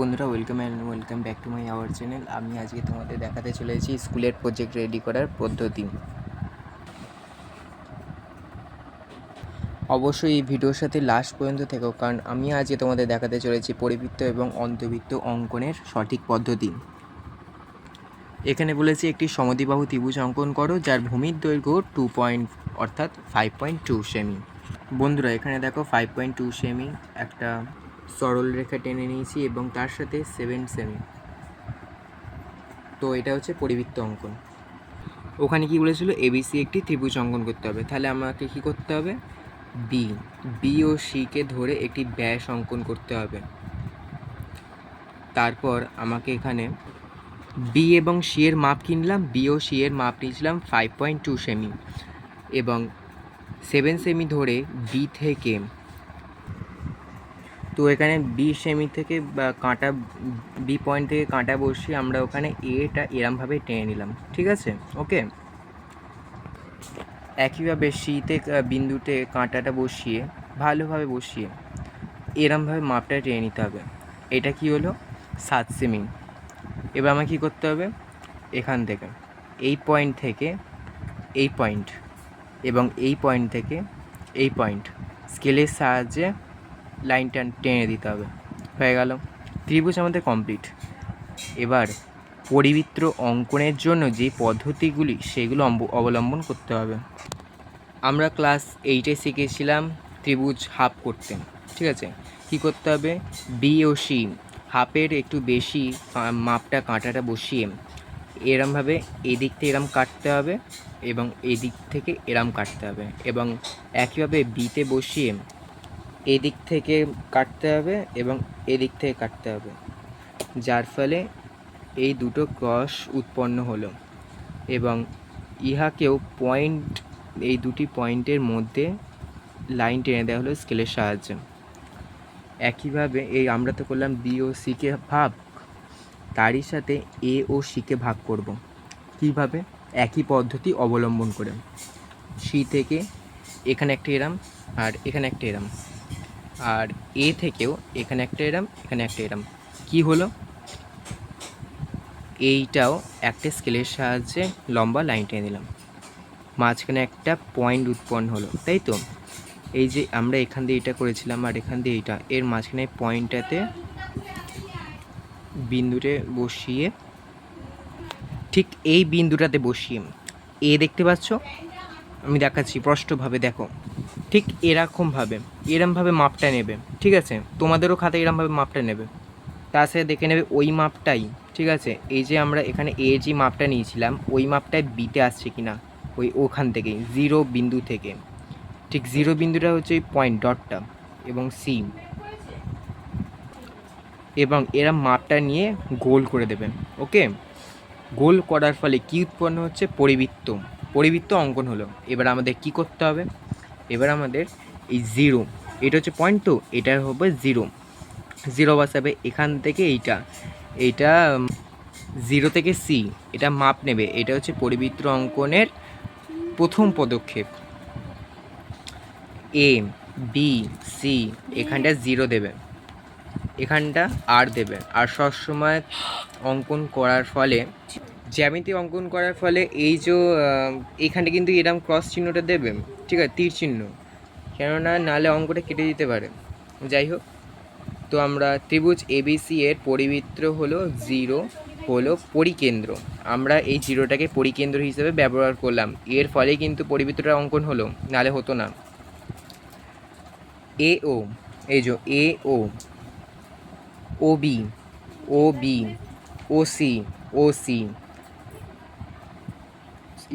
বন্ধুরা welcome and welcome back to my our channel আমি আজকে তোমাদের দেখাতে চলেছি স্কুলের প্রজেক্ট রেডি করার পদ্ধতি। অবশ্যই এই ভিডিওর সাথে লাস্ট পর্যন্ত থেকো, কারণ আমি আজকে তোমাদের দেখাতে চলেছি পরিবৃত্ত এবং অন্তবৃত্ত অঙ্কনের সঠিক পদ্ধতি। এখানে বলেছি একটি সমদ্বিবাহু ত্রিভুজ অঙ্কন করো, যার ভূমির দৈর্ঘ্য টু পয়েন্ট অর্থাৎ ফাইভ পয়েন্ট টু সেমি বন্ধুরা, এখানে দেখো ফাইভ পয়েন্ট টু সেমি একটা সরল রেখা টেনে নিয়েছি এবং তার সাথে সেভেন সেমি তো এটা হচ্ছে পরিবৃত্ত অঙ্কন। ওখানে কি বলেছিল? এবিসি একটি ত্রিভুজ অঙ্কন করতে হবে। তাহলে আমাকে কি করতে হবে? বি বি ও সিকে ধরে একটি ব্যাস অঙ্কন করতে হবে। তারপর আমাকে এখানে বি এবং সি এর মাপ কিনলাম। বি ও সি এর মাপ নিয়েছিলাম ফাইভ পয়েন্ট টু সেমি এবং সেভেন সেমি ধরে বি থেকে তো এখানে বি সেমি থেকে কাঁটা বি পয়েন্ট থেকে কাঁটা বসিয়ে আমরা ওখানে এটা এরমভাবে টেনে নিলাম, ঠিক আছে? ওকে একইভাবে সিতে বিন্দুতে কাঁটাটা বসিয়ে, ভালোভাবে বসিয়ে এরমভাবে মাপটা টেনে নিতে হবে। এটা কি হলো? সাত সেমি এবার আমাকে কী করতে হবে? এখান থেকে। এই পয়েন্ট থেকে এই পয়েন্ট এবং এই পয়েন্ট থেকে এই পয়েন্ট স্কেলের সাহায্যে লাইনটা টেনে দিতে হবে। হয়ে গেল। ত্রিভুজ আমাদের কমপ্লিট এবার পরিবৃত্ত অঙ্কনের জন্য যে পদ্ধতিগুলি, সেগুলো অবলম্বন করতে হবে। আমরা ক্লাস এইটে শিখেছিলাম ত্রিভুজ হাফ করতে। ঠিক আছে? কী করতে হবে? বি ও সি হাফের একটু বেশি মাপটা, কাঁটাটা বসিয়ে এরমভাবে এদিক থেকে এরম কাটতে হবে এবং এদিক থেকে এরম কাটতে হবে এবং একইভাবে বিতে বসিয়ে এদিক থেকে কাটতে হবে এবং এদিক থেকে কাটতে হবে। যার ফলে এই দুটো ক্রস উৎপন্ন হলো এবং ইহাকেও পয়েন্ট, এই দুটি পয়েন্টের মধ্যে লাইন টেনে দেওয়া হলো স্কেলের সাহায্যে। একইভাবে এই আমরা তো করলাম বি ও সিকে ভাগ, তারই সাথে এ ও সিকে ভাগ করব। কীভাবে? একই পদ্ধতি অবলম্বন করে। সি থেকে এখানে একটা এরাম আর এখানে একটা এরাম। আর এ থেকেও এখানে একটা এরাম, এখানে একটা এরাম। কি হলো? এইটাও একটা স্কেলের সাহায্যে লম্বা লাইন টেনে দিলাম মাঝখানে একটা পয়েন্ট উৎপন্ন হলো, তাই তো? এই যে আমরা এখান দিয়ে এটা করেছিলাম আর এখান দিয়ে এইটা, এর মাঝখানে পয়েন্টটাতে বিন্দুতে বসিয়ে, ঠিক এই বিন্দুটাতে বসিয়ে এ দেখতে পাচ্ছ? আমি দেখাচ্ছি, স্পষ্টভাবে দেখো। ঠিক এরকমভাবে এরমভাবে মাপটা নেবে, ঠিক আছে? তোমাদেরও খাতে এরমভাবে মাপটা নেবে। তার সাথে দেখে নেবে ওই মাপটাই, ঠিক আছে? এই যে আমরা এখানে এ যে মাপটা নিয়েছিলাম, ওই মাপটাই বিতে আসছে কি না ওই ওখান থেকেই জিরো বিন্দু থেকে। ঠিক জিরো বিন্দুটা হচ্ছে ওই পয়েন্ট ডটটা এবং সি এবং এরা মাপটা নিয়ে গোল করে দেবেন ওকে? গোল করার ফলে কী উৎপন্ন হচ্ছে? পরিবৃত্ত। পরিবৃত্ত অঙ্কন হলো। এবার আমাদের কি করতে হবে? এবার আমাদের এই জিরো, এটা হচ্ছে পয়েন্ট তো এটা হবে জিরো। জিরো বসাবে এখান থেকে এইটা। এইটা জিরো থেকে সি এটা মাপ নেবে। এটা হচ্ছে পরিবৃত্ত অঙ্কনের প্রথম পদক্ষেপ। এ বি সি এখানটা জিরো দেবে। এখানটা আর দেবে। আর সবসময় অঙ্কন করার ফলে জ্যামিতি অঙ্কন করার ফলে এই যে আহ, এখানটা কিন্তু এরম ক্রস চিহ্নটা দেবে। ঠিক আছে তীর চিহ্ন। কেননা নাহলে অঙ্কটা কেটে দিতে পারে। যাই হোক তো আমরা ত্রিভুজ এবিসি এর পরিবৃত্ত হলো জিরো হলো পরিকেন্দ্র। আমরা এই জিরোটাকে পরিকেন্দ্র হিসেবে ব্যবহার করলাম। এর ফলে কিন্তু পরিবৃত্তটা অঙ্কন হলো নাহলে হতো না। এ ও এই যে A O O B O B O C O C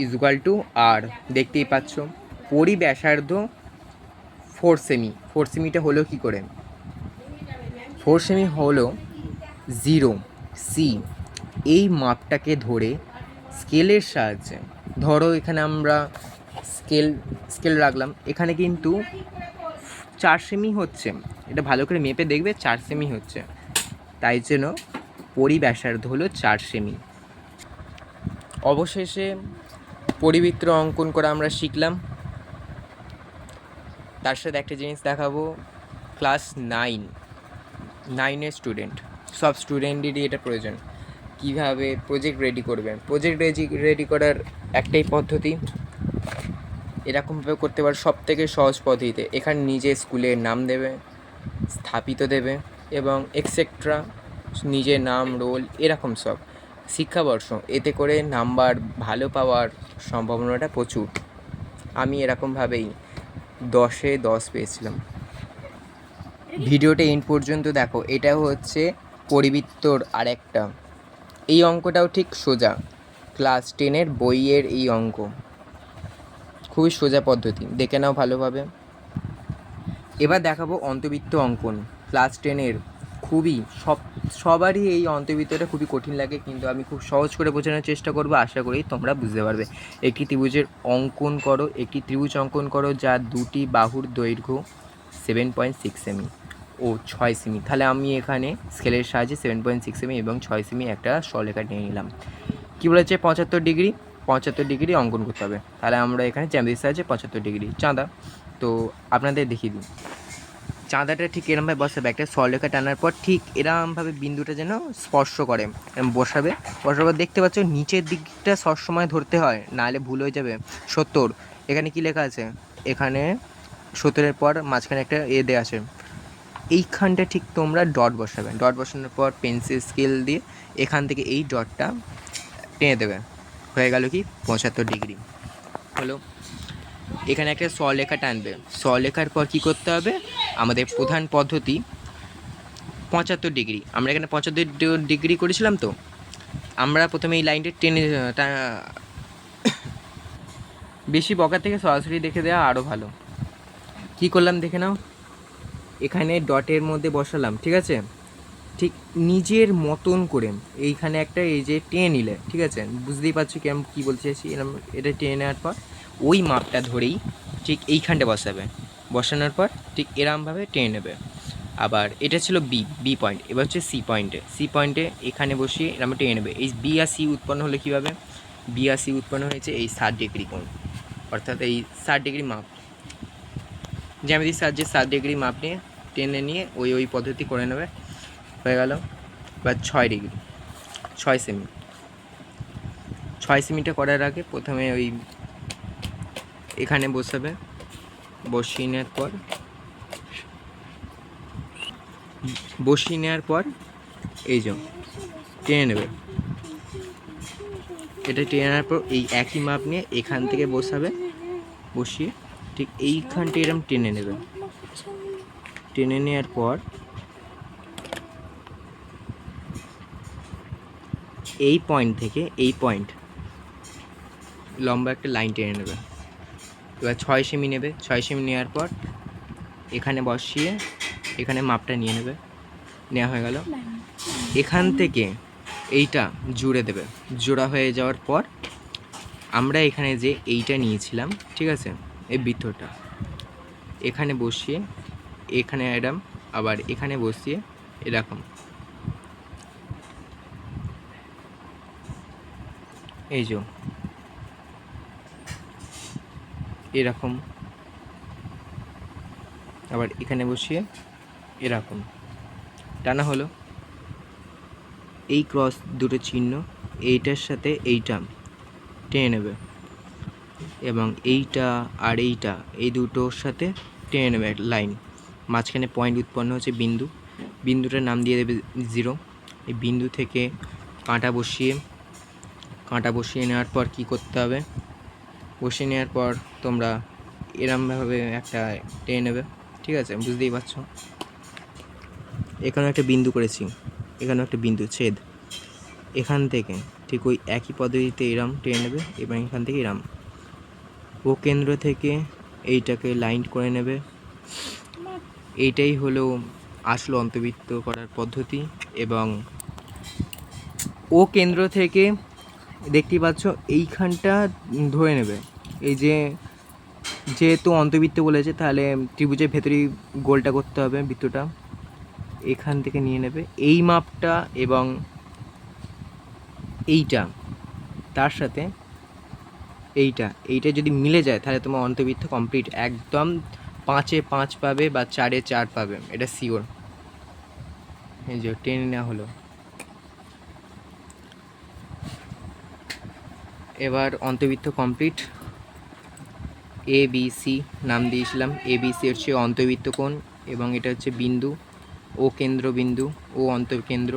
equal to আর দেখতেই পাচ্ছ পরিব্যাসার্ধ ফোর সেমি ফোর সেমিটা হলো কি করে? ফোর সেমি হলো জিরো সি এই মাপটাকে ধরে স্কেলের সাহায্যে, ধরো এখানে আমরা স্কেল স্কেল রাখলাম। এখানে কিন্তু চার সেমি হচ্ছে। এটা ভালো করে মেপে দেখবে, চার সেমি হচ্ছে। তাই জন্য পরিব্যাসার্ধ হলো চার সেমি অবশেষে পরিবৃত্ত অঙ্কন করা আমরা শিখলাম। তার সাথে একটা জিনিস দেখাবো। Class nine. নাইনের স্টুডেন্ট। সব স্টুডেন্টেরই এটা প্রয়োজন। কীভাবে প্রজেক্ট রেডি করবেন? প্রজেক্ট রেডি রেডি করার একটাই পদ্ধতি। এরকমভাবে করতে পারো। সব থেকে সহজ পদ্ধতিতে। এখানে নিজে স্কুলের নাম দেবে, স্থাপিত দেবে এবং এক্সেট্রা নিজের নাম রোল এরকম সব। শিক্ষাবর্ষ। এতে করে নাম্বার ভালো পাওয়ার সম্ভাবনাটা প্রচুর। আমি এরকমভাবেই দশে দশ পেয়েছিলাম। ভিডিওটা এন্ড পর্যন্ত দেখো, এটা হচ্ছে পরিবৃত্তর আরেকটা। এই অঙ্কটাও ঠিক সোজা। ক্লাস টেনের বইয়ের এই অঙ্ক। খুবই সোজা পদ্ধতি, দেখে নাও ভালোভাবে। এবার দেখাবো অন্তবৃত্ত অঙ্কন, ক্লাস টেনের। খুবই, সব, সবারই এই অন্তবৃত্তটা খুবই কঠিন লাগে, কিন্তু আমি খুব সহজ করে বোঝানোর চেষ্টা করব, আশা করি তোমরা বুঝতে পারবে। একটি ত্রিভুজের অঙ্কন করো, একটি ত্রিভুজ অঙ্কন করো যা দুটি বাহুর দৈর্ঘ্য সেভেন পয়েন্ট সিক্স সেমি ও ছয় সেমি তাহলে আমি এখানে স্কেলের সাহায্যে সেভেন পয়েন্ট সিক্স সেমি এবং ছয় সেমি একটা সলেখা নিয়ে নিলাম। কী বলেছে? পঁচাত্তর ডিগ্রি। পঁচাত্তর ডিগ্রি অঙ্কন করতে হবে। তাহলে আমরা এখানে জ্যামিতির সাহায্যে পঁচাত্তর ডিগ্রি। চাঁদা। তো আপনাদের দেখিয়ে দিই। চাঁদাটা ঠিক এরমভাবে বসাবে একটা সরলেখা টানার পর ঠিক এরমভাবে বিন্দুটা যেন স্পর্শ করে এরম বসাবে। বসার পর দেখতে পাচ্ছ নিচের দিকটা সবসময় ধরতে হয়, নাহলে ভুল হয়ে যাবে। সত্তর, এখানে কি লেখা আছে? এখানে সত্তরের পর মাঝখানে একটা এ দেওয়া আছে। এইখানটা ঠিক তোমরা ডট বসাবে। ডট বসানোর পর পেন্সিল স্কেল দিয়ে এখান থেকে এই ডটটা টেনে দেবে। হয়ে গেল কি? পঁচাত্তর ডিগ্রি। হলো এখানে একটা স্বলেখা টানবে। স্বলেখার পর কি করতে হবে? আমাদের প্রধান পদ্ধতি, পঁচাত্তর ডিগ্রি। আমরা এখানে পঁচাত্তর ডিগ্রি করেছিলাম তো? আমরা প্রথমে এই লাইনটা টেনে বেশি বকা থেকে সরাসরি দেখে দেওয়া আরও ভালো। কি করলাম দেখে নাও? এখানে ডটের মধ্যে বসালাম, ঠিক আছে? ঠিক নিজের মতন করে। এইখানে একটা এই যে টেনে নিলে, ঠিক আছে? বুঝতেই পারছ কেমন কী বলতে চাইছি? এরকম এটা টেনে নেওয়ার পর ওই মাপটা ধরেই ঠিক এইখানটা বসাবে। বসানোর পর ঠিক এরমভাবে টেনে নেবে। আবার এটা ছিল বি বি পয়েন্ট এবার হচ্ছে সি পয়েন্টে সি পয়েন্টে এখানে বসিয়ে এরম টেনে নেবে। এই বি আর সি উৎপন্ন হলে কীভাবে বি আর সি উৎপন্ন হয়েছে এই ষাট ডিগ্রি কোণ, অর্থাৎ এই ষাট ডিগ্রি মাপ। জ্যামিতির সাহায্যে ষাট ডিগ্রি মাপ নিয়ে টেনে নিয়ে ওই ওই পদ্ধতি করে নেবে। হয়ে গেল। বা ছয় ডিগ্রি ছয় সেমি ছয় সেমিটা করার আগে প্রথমে ওই এখানে বসাবে, বসিয়ে নেওয়ার পর, বসিয়ে নেওয়ার পর এই যে টেনে নেবে। এটা টেনে নেওয়ার পর এই একই মাপ নিয়ে এখান থেকে বসাবে, বসিয়ে ঠিক এইখানটা এরম টেনে নেবে। টেনে নেওয়ার পর এই পয়েন্ট থেকে এই পয়েন্ট লম্বা একটা লাইন টেনে নেবে। এবার ছয় সেমি নেবে। ছয় সেমি নেওয়ার পর এখানে বসিয়ে এখানে মাপটা নিয়ে নেবে। নেওয়া হয়ে গেল। এখান থেকে এইটা জুড়ে দেবে। জোড়া হয়ে যাওয়ার পর আমরা এখানে যে এইটা নিয়েছিলাম, ঠিক আছে? এই বৃত্তটা। এখানে বসিয়ে, এখানে এরম আবার এখানে বসিয়ে, এরকম। এই যে। এরকম। আবার এখানে বসিয়ে এরকম। টানা হলো। এই ক্রস দুটো চিহ্ন, এইটার সাথে এইটা টেনে নেবে। এবং এইটা আর এইটা, এই দুটোর সাথে টেনে নেবে লাইন। মাঝখানে পয়েন্ট উৎপন্ন হচ্ছে বিন্দু। বিন্দুটার নাম দিয়ে দেবে জিরো এই বিন্দু থেকে কাঁটা বসিয়ে কাঁটা বসিয়ে নেওয়ার পর কি করতে হবে? বসিয়ে নেওয়ার পর তোমরা এরমভাবে একটা টেনে নেবে। ঠিক আছে? বুঝতেই পারছ? এখানে একটা বিন্দু করেছি। এখানেও একটা বিন্দু, ছেদ। এখান থেকে ঠিক ওই একই পদ্ধতিতে এরম টেনে নেবে এবং এখান থেকে এরম। ও কেন্দ্র থেকে এইটাকে লাইন করে নেবে। এইটাই হলো আসল অন্তর্বৃত্ত করার পদ্ধতি এবং ও কেন্দ্র থেকে দেখতেই পাচ্ছ, এইখানটা ধরে নেবে। এই যে, যেহেতু অন্তর্বৃত্ত বলেছে, তাহলে ত্রিভুজের ভেতরেই গোলটা করতে হবে বৃত্তটা। এখান থেকে নিয়ে নেবে। এই মাপটা এবং এইটা, তার সাথে এইটা এইটা যদি মিলে যায়, তাহলে তোমার অন্তবৃত্ত কমপ্লিট একদম পাঁচে পাঁচ পাবে বা চারে চার পাবে, এটা শিওর এই যে, টেনে নেওয়া হলো। এবার অন্তবৃত্ত কমপ্লিট এ বি সি নাম দিয়েছিলাম। এ বি সি হচ্ছে অন্তর্বৃত্ত কোণ এবং এটা হচ্ছে বিন্দু ও কেন্দ্র বিন্দু ও অন্তর্কেন্দ্র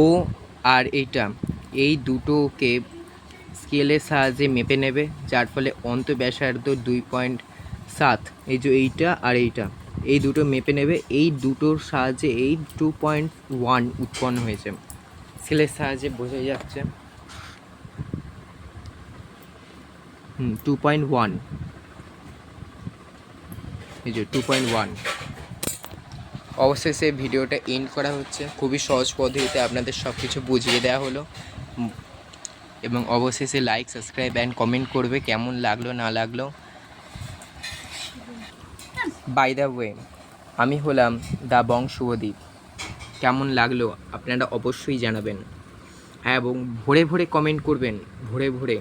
ও আর এইটা, এই দুটোকে স্কেলের সাহায্যে মেপে নেবে, যার ফলে অন্ত ব্যাসার্ধ দুই পয়েন্ট সাত। এই যে এইটা আর এইটা, এই দুটো মেপে নেবে। এই দুটোর সাহায্যে এই টু পয়েন্ট ওয়ান উৎপন্ন হয়েছে। স্কেলের সাহায্যে বোঝা যাচ্ছে। হুম টু পয়েন্ট ওয়ান এই যে টু পয়েন্ট ওয়ান অবশেষে ভিডিওটা এন্ড করা হচ্ছে। খুবই সহজ পদ্ধতিতে আপনাদের সব কিছু বুঝিয়ে দেওয়া হলো। এবং অবশেষে লাইক সাবস্ক্রাইব অ্যান্ড কমেন্ট করবে কেমন লাগল, না লাগল। বাই দ্য ওয়ে আমি হলাম দা বং শুভদীপ কেমন লাগল আপনারা অবশ্যই জানাবেন। হ্যাঁ এবং ভোরে ভোরে কমেন্ট করবেন, ভোরে ভোরে।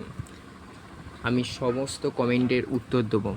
আমি সমস্ত কমেন্টের উত্তর দেবো।